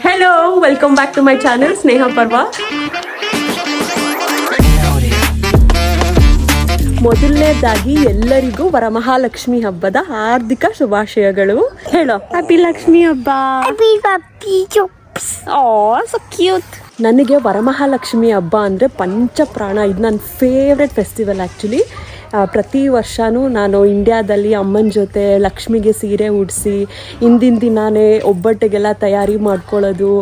Hello welcome back to my channel Sneha Parva ಮೊದಲನೇದಾಗಿ ಎಲ್ಲರಿಗೂ ವರಮಹಾಲಕ್ಷ್ಮಿ ಹಬ್ಬದ ಹಾರ್ದಿಕ ಶುಭಾಶಯಗಳು. ಹೇಳೋ. ಹ್ಯಾಪಿ ಲಕ್ಷ್ಮಿ ಹಬ್ಬ. ಕ್ಯೂಟ್ ನನಗೆ ವರಮಹಾಲಕ್ಷ್ಮಿ ಹಬ್ಬ ಅಂದರೆ ಪಂಚಪ್ರಾಣ. ಇದು ನನ್ನ ಫೇವ್ರೆಟ್ ಫೆಸ್ಟಿವಲ್ ಆ್ಯಕ್ಚುಲಿ ಪ್ರತಿ ವರ್ಷವೂ ನಾನು ಇಂಡ್ಯಾದಲ್ಲಿ ಅಮ್ಮನ ಜೊತೆ ಲಕ್ಷ್ಮಿಗೆ ಸೀರೆ ಉಡಿಸಿ ಹಿಂದಿನ ದಿನಾನೇ ಒಬ್ಬಟ್ಟಿಗೆಲ್ಲ ತಯಾರಿ ಮಾಡ್ಕೊಳ್ಳೋದು,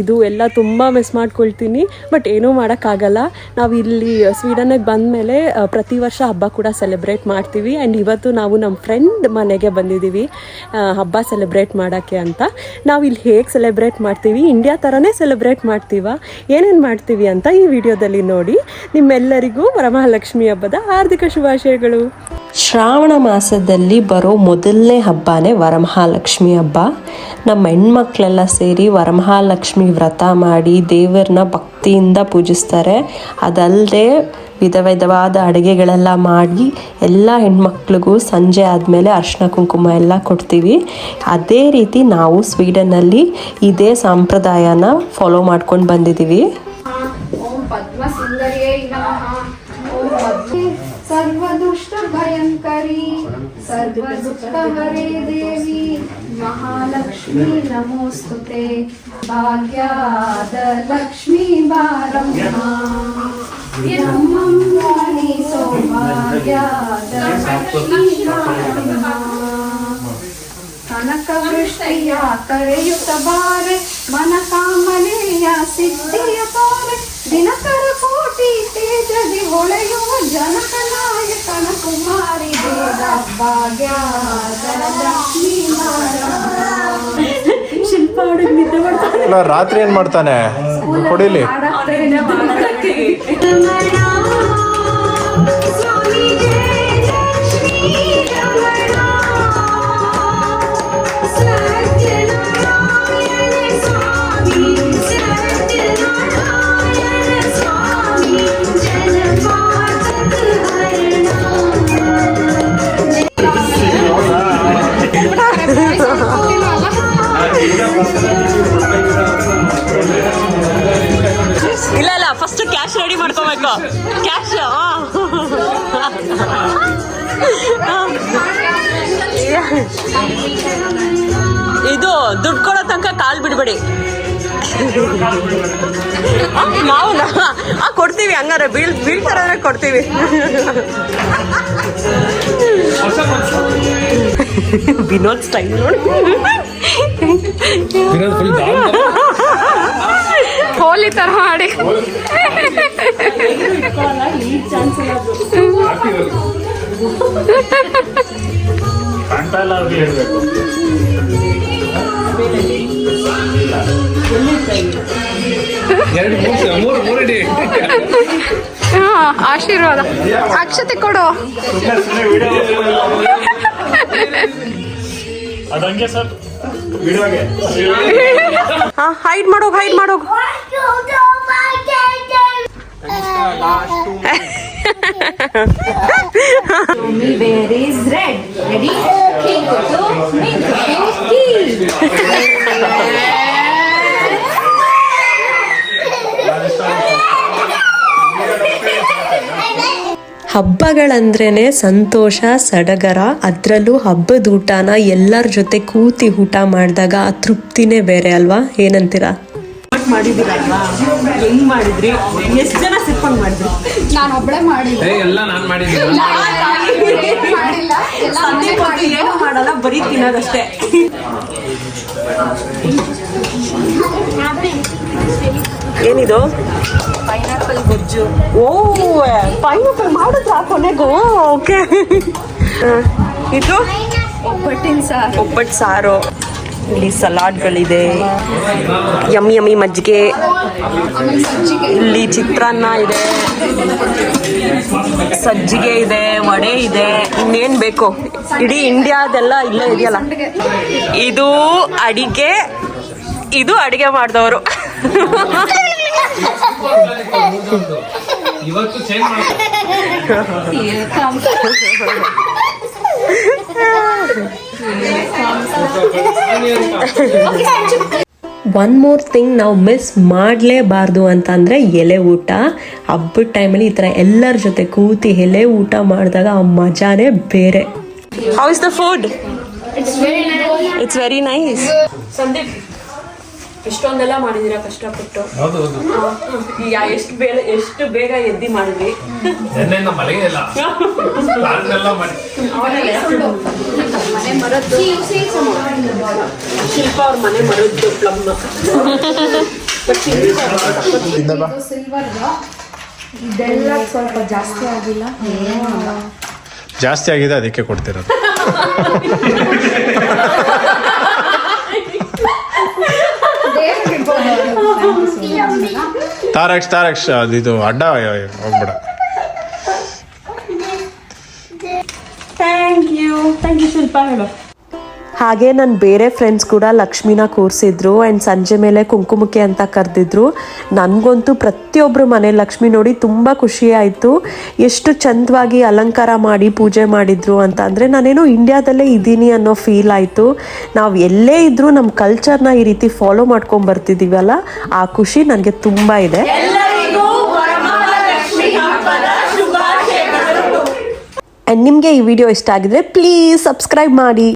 ಇದು ಎಲ್ಲ ತುಂಬ ಮಿಸ್ ಮಾಡ್ಕೊಳ್ತೀನಿ. ಬಟ್ ಏನೂ ಮಾಡೋಕ್ಕಾಗಲ್ಲ. ನಾವು ಇಲ್ಲಿ ಸ್ವೀಡನ್ನಿಗೆ ಬಂದಮೇಲೆ ಪ್ರತಿ ವರ್ಷ ಹಬ್ಬ ಕೂಡ ಸೆಲೆಬ್ರೇಟ್ ಮಾಡ್ತೀವಿ. ಆ್ಯಂಡ್ ಇವತ್ತು ನಾವು ನಮ್ಮ ಫ್ರೆಂಡ್ ಮನೆಗೆ ಬಂದಿದ್ದೀವಿ. ಹಬ್ಬ ಸೆಲೆಬ್ರೇಟ್ ಮಾಡೋಕ್ಕೆ ಅಂತ. ನಾವು ಇಲ್ಲಿ ಹೇಗೆ ಸೆಲೆಬ್ರೇಟ್ ಮಾಡ್ತೀವಿ? ಇಂಡಿಯಾ ಥರನೇ ಸೆಲೆಬ್ರೇಟ್ ಮಾಡ್ತೀವ? ಏನೇನು ಮಾಡ್ತೀವಿ ಅಂತ ಈ ವಿಡಿಯೋದಲ್ಲಿ ನೋಡಿ. ನಿಮ್ಮೆಲ್ಲರಿಗೂ ವರಮಹಾಲಕ್ಷ್ಮಿ ಹಬ್ಬದ ಹಾರ್ದಿಕ ಶುಭಾಶಯಗಳು ಶ್ರಾವಣ ಮಾಸದಲ್ಲಿ ಬರೋ ಮೊದಲನೇ ಹಬ್ಬನೇ ವರಮಹಾಲಕ್ಷ್ಮಿ ಹಬ್ಬ. ನಮ್ಮ ಹೆಣ್ಮಕ್ಳೆಲ್ಲ ಸೇರಿ ವರಮಹಾಲಕ್ಷ್ಮಿ ವ್ರತ ಮಾಡಿ ದೇವರನ್ನ ಭಕ್ತಿಯಿಂದ ಪೂಜಿಸ್ತಾರೆ. ಅದಲ್ಲದೆ ವಿಧ ವಿಧವಾದ ಅಡುಗೆಗಳೆಲ್ಲ ಮಾಡಿ ಎಲ್ಲ ಹೆಣ್ಮಕ್ಳಿಗೂ ಸಂಜೆ ಆದಮೇಲೆ ಅರ್ಶಿನ ಕುಂಕುಮ ಎಲ್ಲ ಕೊಡ್ತೀವಿ. ಅದೇ ರೀತಿ ನಾವು ಸ್ವೀಡನ್ನಲ್ಲಿ ಇದೇ ಸಂಪ್ರದಾಯನ ಫಾಲೋ ಮಾಡ್ಕೊಂಡು ಬಂದಿದ್ದೀವಿ. ಓಂ भयङ्करी सर्वदुःखहरे देवी महालक्ष्मी नमोस्तुते भाग्याद लक्ष्मी बारम्हा करयुत मन कामनेया सिद्धिय दिनकर ತೇಜದಿ ಹೊಳೆಯುವ ಜನಕನಾಯಕನ ಕುಮಾರಿ ದೇವ ಭಾಗ್ಯ. ಶಿಲ್ಪ ಹುಡುಗ ನಿದ್ದೆ ರಾತ್ರಿ ಏನ್ ಮಾಡ್ತಾನೆ? ಕೊಡಿಲಿ. ರೆಡಿ ಮಾಡ್ಕೋಬೇಕು. ಕ್ಯಾಶ್ ಇದು ದುಡ್ಡು ಕೊಡೋ ತನಕ ಕಾಲ್ ಬಿಡ್ಬೇಡಿ. ಮಾವನಾ? ಆ ಕೊಡ್ತೀವಿ ಹಂಗಾರೆ. ಬೀಳ್ ಬೀಳ್ತಾರ ಕೊಡ್ತೀವಿ. ವಿನೋದ್ ಸ್ಟೈಲ್ ನೋಡಿ. ಹೋಲಿ ತರ ಮಾಡಿ. ಆಶೀರ್ವಾದ. ಅಕ್ಷತೆ ಕೊಡು. ಅದಂಗೆ ಸರ್. ವಿಡಿಯೋಗೆ ಹಾ ಹೈಡ್ ಮಾಡೋಗ್ ಹೈಡ್ ಮಾಡೋಗ್ ಹಬ್ಬಗಳಂದ್ರೇ ಸಂತೋಷ, ಸಡಗರ, ಅದರಲ್ಲೂ ಹಬ್ಬದ ಊಟನ ಎಲ್ಲರ ಜೊತೆ ಕೂತಿ ಊಟ ಮಾಡಿದಾಗ ಆ ತೃಪ್ತಿನೇ ಬೇರೆ ಅಲ್ವಾ? ಏನಂತೀರಾ? ಮಾಡಿದಿರಲ್ವಾ ಹೆಂಗ್ ಮಾಡಿದ್ರಿ? ಎಷ್ಟು ಜನ ಸಿಪ್ಪಂಗ್ ಮಾಡಿದ್ರಿ? ನಾನು ಒಬ್ಳೆ ಮಾಡಿಲ್ಲ. ಎಲ್ಲ ನಾನು ಮಾಡಿಲ್ಲ. ಎಲ್ಲ ಸಂದೀಪ್ ಅಂತೂ ಏನು ಮಾಡಲ್ಲ ಬರೀ ತಿನ್ನೋದಷ್ಟೇ. ಏನಿದು? ಪೈನಾಪಲ್ ಗೊಜ್ಜು. ಓ ಪೈನಾಪಲ್ ಮಾಡಿದ್ರ ಕೊನೆಗೂ? ಓಕೆ. ಇದು ಒಬ್ಬಟ್ಟಿನ ಸಾರು. ಒಬ್ಬಟ್ಟು ಸಾರು. ಇಲ್ಲಿ ಸಲಾಡ್ಗಳಿದೆ. ಯಮ್ಮಿ ಯಮ್ಮಿ ಮಜ್ಜಿಗೆ. ಇಲ್ಲಿ ಚಿತ್ರಾನ್ನ ಇದೆ. ಸಜ್ಜಿಗೆ ಇದೆ ವಡೆ ಇದೆ. ಇನ್ನೇನ್ ಬೇಕು? ಇಡೀ ಇಂಡಿಯಾದೆಲ್ಲ ಇಲ್ಲೇ ಇದೆಯಲ್ಲ? ಇದು ಅಡಿಗೆ ಇದು ಅಡಿಗೆ ಮಾಡಿದವರು. ಇವತ್ತು ಚೇಂಜ್ ಮಾಡ್ತಾರೆ ಒನ್ ಮೋರ್ ಥಿಂಗ್ ನಾವು ಮಿಸ್ ಮಾಡಲೇಬಾರ್ದು ಅಂತಂದರೆ ಎಲೆ ಊಟ. ಹಬ್ಬದ ಟೈಮಲ್ಲಿ ಈ ಥರ ಎಲ್ಲರ ಜೊತೆ ಕೂತಿ ಎಲೆ ಊಟ ಮಾಡಿದಾಗ ಆ ಮಜಾನೇ ಬೇರೆ. How is the food it's very nice Sandeep ಇಷ್ಟೊಂದೆಲ್ಲ ಮಾಡಿದೀರಾ ಕಷ್ಟಪಟ್ಟು? ಹೌದು ಹೌದು. ಎಷ್ಟು ಬೇಗ ಎಷ್ಟು ಬೇಗ ಎದ್ದಿ ಮಾಡಿದ್ವಿ ಶಿಲ್ಪ ಅವ್ರ ಮನೆ ಮರದ್ದು ಪ್ಲಮ್. ಇದೆಲ್ಲ ಸ್ವಲ್ಪ ಜಾಸ್ತಿ ಆಗಿಲ್ಲ. ಜಾಸ್ತಿ ಆಗಿದೆ ಅದಕ್ಕೆ ಕೊಡ್ತಿರೋದು. ತಾರಕ್ಷ ತಾರಕ್ಷ ಅದು ಇದು ಅಡ್ಡ ಹೋಗ್ಬಿಡ. Thank you thank you Shilpa ಹೇಳು. ಹಾಗೆ ನನ್ನ ಬೇರೆ ಫ್ರೆಂಡ್ಸ್ ಕೂಡ ಲಕ್ಷ್ಮಿನ ಕೂರಿಸಿದ್ರು ಆ್ಯಂಡ್ ಸಂಜೆ ಮೇಲೆ ಕುಂಕುಮಕ್ಕೆ ಅಂತ ಕರೆದಿದ್ರು. ನನಗಂತೂ ಪ್ರತಿಯೊಬ್ಬರು ಮನೆ ಲಕ್ಷ್ಮಿ ನೋಡಿ ತುಂಬ ಖುಷಿ ಆಯಿತು. ಎಷ್ಟು ಚಂದವಾಗಿ ಅಲಂಕಾರ ಮಾಡಿ ಪೂಜೆ ಮಾಡಿದ್ರು ಅಂತ ಅಂದರೆ ನಾನೇನು ಇಂಡ್ಯಾದಲ್ಲೇ ಇದ್ದೀನಿ ಅನ್ನೋ ಫೀಲ್ ಆಯಿತು. ನಾವು ಎಲ್ಲೇ ಇದ್ದರೂ ನಮ್ಮ ಕಲ್ಚರ್ನ ಈ ರೀತಿ ಫಾಲೋ ಮಾಡ್ಕೊಂಡು ಬರ್ತಿದ್ದೀವಲ್ಲ ಆ ಖುಷಿ ನನಗೆ ತುಂಬ ಇದೆ. ಆ್ಯಂಡ್ ನಿಮಗೆ ಈ ವಿಡಿಯೋ ಇಷ್ಟ ಆಗಿದ್ರೆ ಪ್ಲೀಸ್ ಸಬ್ಸ್ಕ್ರೈಬ್ ಮಾಡಿ.